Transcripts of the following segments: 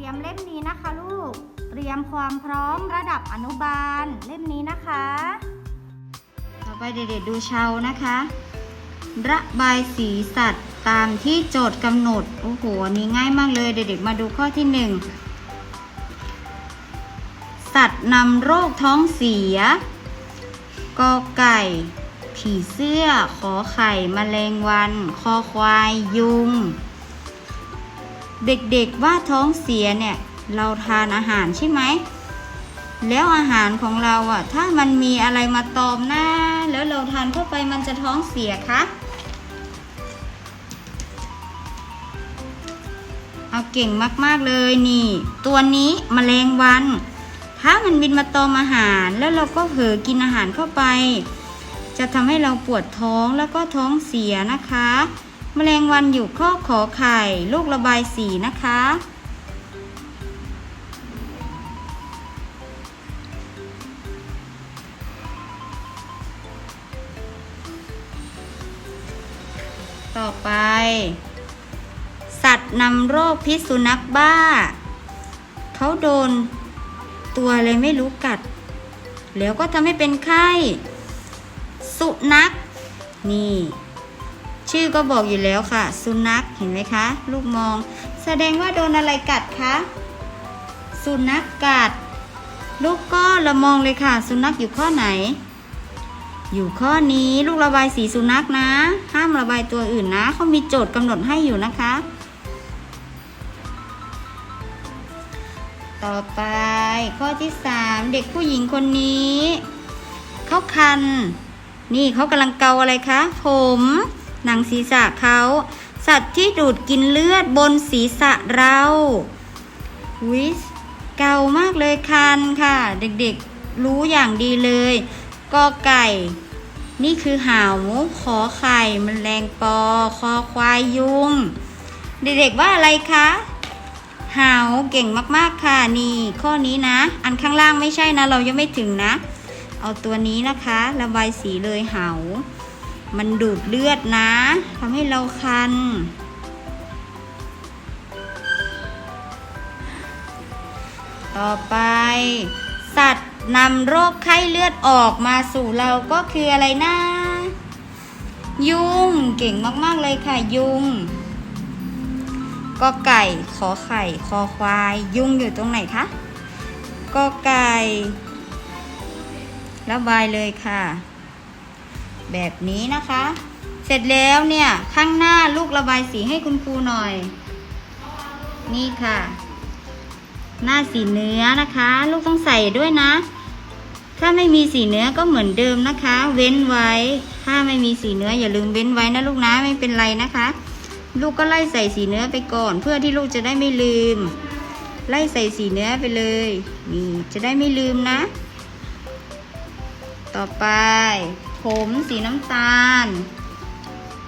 รียมเล่มนี้นะคะลูก เตรียมความพร้อมระดับอนุบาลเล่มนี้นะคะ ต่อไปเด็กๆดูเชานะคะ ระบายสีสัตว์ตามที่โจทย์กำหนด โอ้โหนี้ง่ายมากเลยเด็กๆมาดูข้อที่หนึ่งสัตว์นำโรคท้องเสียกอไก่ ผีเสื้อ ขอไข่แมลงวัน คอควาย ยุง เด็กๆว่าท้องเสียเนี่ยเราทานอาหารใช่ไหม แล้วอาหารของเราอะ ถ้ามันมีอะไรมาตอมหน้า แล้วเราทานเข้าไปมันจะท้องเสียคะเอาเก่งมากๆเลยนี่ ตัวนี้มแมลงวัน ถ้ามันบินมาตอมอาหารแล้วเราก็เผลอกินอาหารเข้าไป จะทำให้เราปวดท้องแล้วก็ท้องเสียนะคะ แมลงวันอยู่ข้อขอไข่ ลูกระบายสีนะคะ ต่อไป สัตว์นำโรคพิษสุนัขบ้า เขาโดน ตัวอะไรไม่รู้กัด แล้วก็ทำให้เป็นไข้ สุนัขนี่ ชื่อก็บอกอยู่แล้วค่ะ สุนัขเห็นไหมคะ ลูกมอง แสดงว่าโดนอะไรกัดคะสุนัขกัด ลูกก็ละมองเลยค่ะ สุนัขอยู่ข้อไหน อยู่ข้อนี้ลูกระบายสีสุนัขนะ ห้ามระบายตัวอื่นนะเขามีโจทย์กำหนดให้อยู่นะคะ ต่อไปข้อที่สามเด็กผู้หญิงคนนี้เขาคัน นี่เขากำลังเกาอะไรคะ ผม หนังศีรษะเขา สัตว์ที่ดูดกินเลือดบนศีรษะเราวิสเก่ามากเลยคันค่ะ เด็กๆรู้อย่างดีเลยกอไก่ นี่คือหาวขอไข่มแมลงปอ คอควายยุง เด็กๆว่าอะไรคะหาวเก่งมากๆค่ะนี่ ข้อนี้นะ อันข้างล่างไม่ใช่นะ เรายังไม่ถึงนะ เอาตัวนี้นะคะ ระบายสีเลยหาว มันดูดเลือดนะทำให้เราคัน ต่อไป สัตว์นำโรคไข้เลือดออกมาสู่เราก็คืออะไรนะ ยุงเก่งมากๆเลยค่ะ ยุงก็ไก่ขอไข่คอควาย ยุงอยู่ตรงไหนคะก็ไก่ระบายเลยค่ะ แบบนี้นะคะ เสร็จแล้วเนี่ยข้างหน้าลูกระบายสีให้คุณครูหน่อย นี่ค่ะ หน้าสีเนื้อนะคะ ลูกต้องใส่ด้วยนะ ถ้าไม่มีสีเนื้อก็เหมือนเดิมนะคะ เว้นไว้ ถ้าไม่มีสีเนื้ออย่าลืมเว้นไว้นะลูกนะไม่เป็นไรนะคะ ลูกก็ไล่ใส่สีเนื้อไปก่อน เพื่อที่ลูกจะได้ไม่ลืม ไล่ใส่สีเนื้อไปเลยนี่จะได้ไม่ลืมนะต่อไป ผมสีน้ำตาล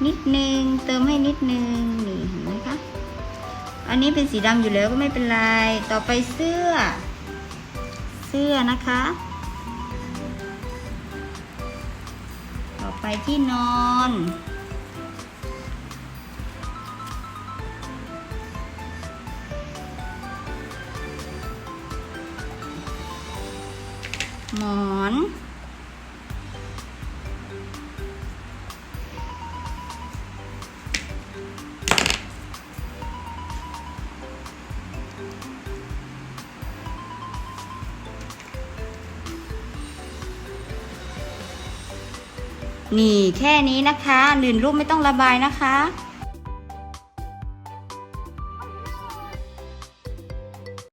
นิดนึง เติมให้นิดนึงนี่เห็นไหมคะ อันนี้เป็นสีดำอยู่แล้วก็ไม่เป็นไร ต่อไปเสื้อ เสื้อนะคะ ต่อไปที่นอนหมอน นี่แค่นี้นะคะลื่นรูปไม่ต้องระบายนะคะ